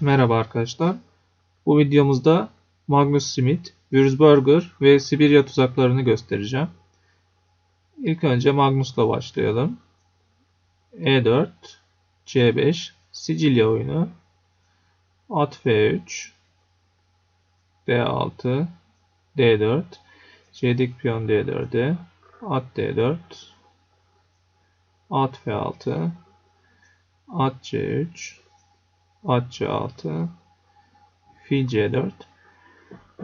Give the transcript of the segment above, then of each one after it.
Merhaba arkadaşlar. Bu videomuzda Magnus Smith, Würzburger ve Sibirya tuzaklarını göstereceğim. İlk önce Magnus'la başlayalım. E4, C5, Sicilya oyunu, At F3, D6, D4, C'deki piyon D4'e, At D4, At F6, At C3, At C6, Fil C4.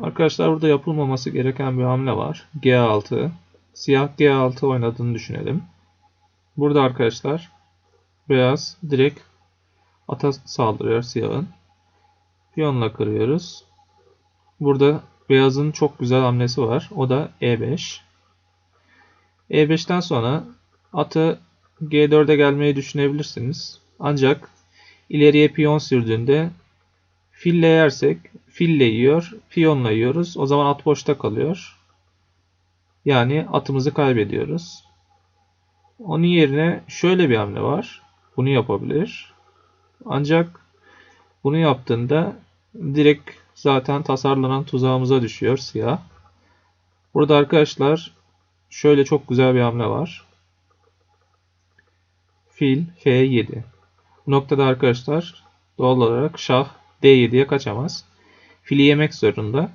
Arkadaşlar burada yapılmaması gereken bir hamle var. G6. Siyah G6 oynadığını düşünelim. Burada arkadaşlar beyaz direkt ata saldırıyor siyahın. Piyonla kırıyoruz. Burada beyazın çok güzel hamlesi var. O da E5. E5'ten sonra atı G4'e gelmeyi düşünebilirsiniz. Ancak ileriye piyon sürdüğünde fille yersek fille yiyor, piyonla yiyoruz. O zaman at boşta kalıyor. Yani atımızı kaybediyoruz. Onun yerine şöyle bir hamle var. Bunu yapabilir. Ancak bunu yaptığında direkt zaten tasarlanan tuzağımıza düşüyor siyah. Burada arkadaşlar şöyle çok güzel bir hamle var. Fil F7. Noktada arkadaşlar doğal olarak şah D7'ye kaçamaz. Fili yemek zorunda.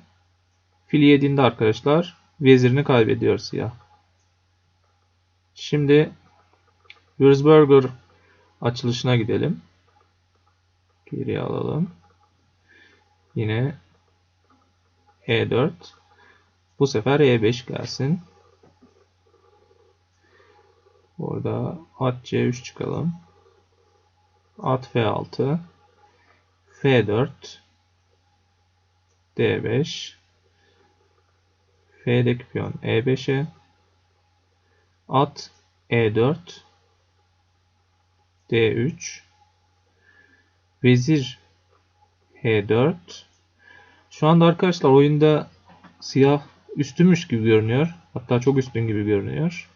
Fili yediğinde arkadaşlar vezirini kaybediyor siyah. Şimdi Würzburger açılışına gidelim. Geriye alalım. Yine E4. Bu sefer E5 gelsin. Burada at C3 çıkalım. At F6. F4. D5. F'deki piyon E5'e. At E4. D3. Vezir H4. Şu anda arkadaşlar oyunda siyah üstünmüş gibi görünüyor. Hatta çok üstün gibi görünüyor.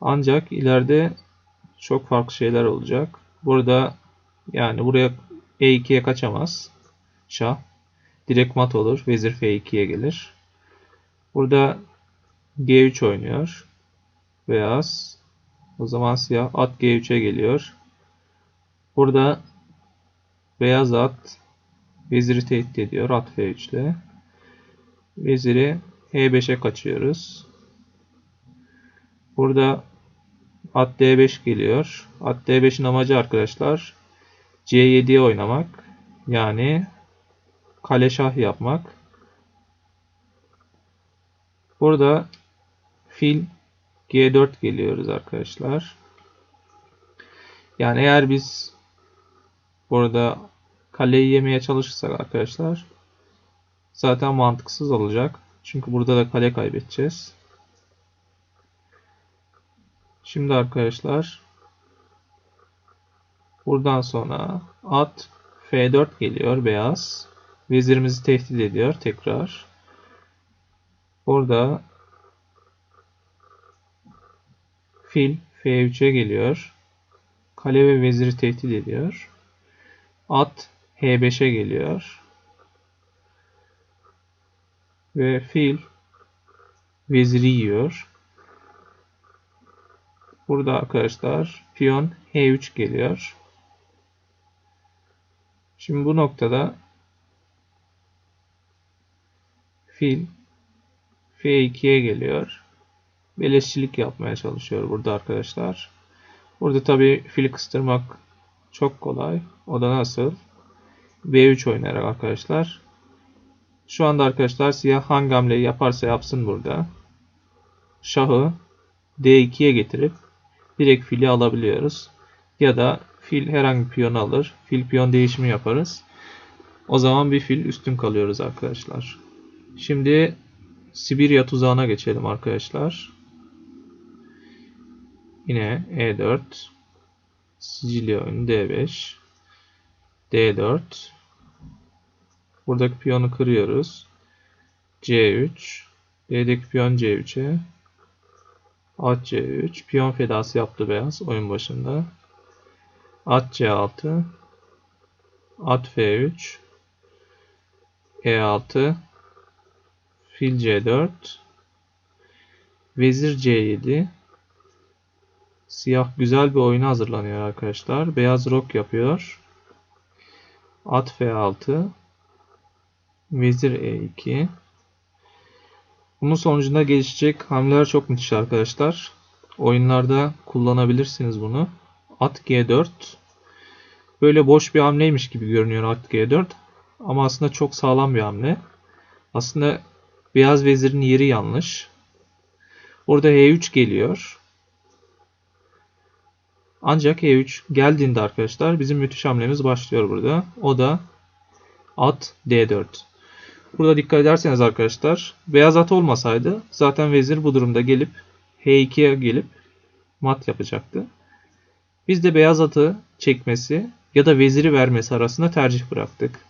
Ancak ileride çok farklı şeyler olacak. Burada yani buraya E2'ye kaçamaz. Şah. Direkt mat olur. Vezir F2'ye gelir. Burada G3 oynuyor. Beyaz. O zaman siyah at G3'e geliyor. Burada beyaz at veziri tehdit ediyor at F3 ile. Veziri H5'e kaçıyoruz. Burada at D5 geliyor. At D5'in amacı arkadaşlar C7'ye oynamak. Yani kale şah yapmak. Burada fil G4 geliyoruz arkadaşlar. Yani eğer biz burada kaleyi yemeye çalışırsak arkadaşlar zaten mantıksız olacak. Çünkü burada da kale kaybedeceğiz. Şimdi arkadaşlar buradan sonra at F4 geliyor beyaz. Vezirimizi tehdit ediyor tekrar. Burada fil F3'e geliyor. Kale ve veziri tehdit ediyor. At H5'e geliyor. Ve fil veziri yiyor. Burada arkadaşlar piyon H3 geliyor. Şimdi bu noktada fil F2'ye geliyor. Beleşçilik yapmaya çalışıyor burada arkadaşlar. Burada tabi fili kıstırmak çok kolay. O da nasıl? B3 oynayarak arkadaşlar. Şu anda arkadaşlar siyah hangi hamleyi yaparsa yapsın burada. Şahı D2'ye getirip direkt fili alabiliyoruz. Ya da fil herhangi bir piyon alır. Fil piyon değişimi yaparız. O zaman bir fil üstün kalıyoruz arkadaşlar. Şimdi Sibirya tuzağına geçelim arkadaşlar. Yine E4 Sicilya oyunu D5 D4 Buradaki piyonu kırıyoruz. C3 D'deki piyon C3'e At C3 piyon fedası yaptı beyaz oyun başında. At C6 At F3 E6 Fil C4 Vezir C7 Siyah güzel bir oyuna hazırlanıyor arkadaşlar. Beyaz rok yapıyor. At F6 Vezir E2 Bunun sonucunda gelişecek hamleler çok müthiş arkadaşlar. Oyunlarda kullanabilirsiniz bunu. At G4 Böyle boş bir hamleymiş gibi görünüyor at G4. Ama aslında çok sağlam bir hamle. Aslında beyaz vezirin yeri yanlış. Orada H3 geliyor. Ancak E3 geldiğinde arkadaşlar bizim müthiş hamlemiz başlıyor burada. O da at D4. Burada dikkat ederseniz arkadaşlar beyaz at olmasaydı zaten vezir bu durumda gelip H2'ye gelip mat yapacaktı. Biz de beyaz atı çekmesi ya da veziri vermesi arasında tercih bıraktık.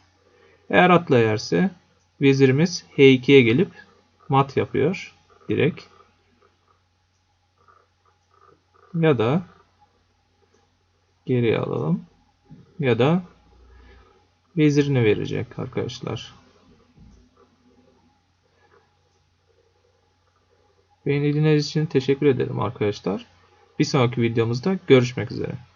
Eğer atla yerse vezirimiz H2'ye gelip mat yapıyor direkt. Ya da geriye alalım. Ya da vezirini verecek arkadaşlar. Beğenildiğiniz için teşekkür ederim arkadaşlar. Bir sonraki videomuzda görüşmek üzere.